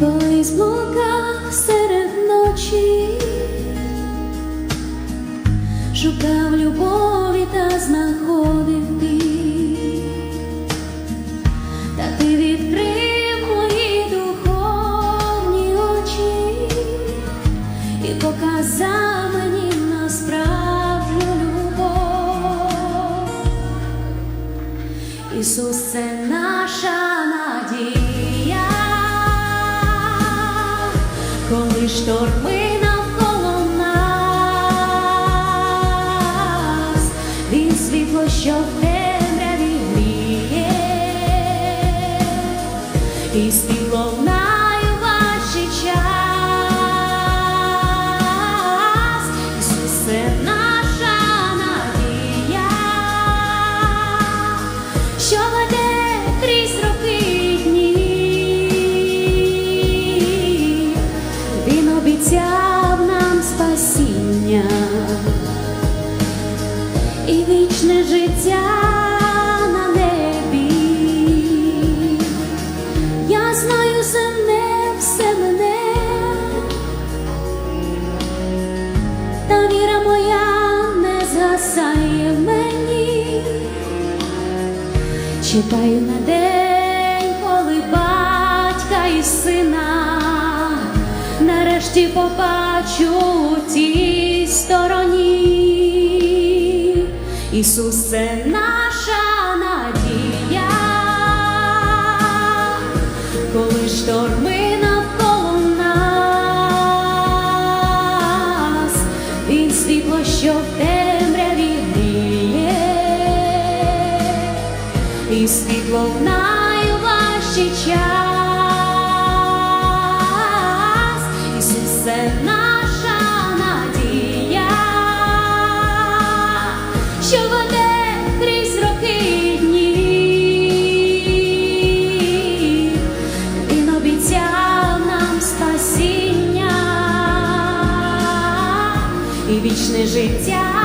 колись блукав серед ночі, шукав любові та знаходив ти, та ти відкрив мої духовні очі і показав мені на любов. Ісус це наша надія, шторми навколо нас, Він світло, що в темряві гріє, і світло життя на небі. Я знаю земне все мене, та віра моя не згасає в мені. Чекаю на день, коли батька і сина нарешті побачу у тій стороні. Ісус це наша надія, коли шторми навколо нас, Він світло, що в темряві гріє і світло в найважчий час. І вічне життя.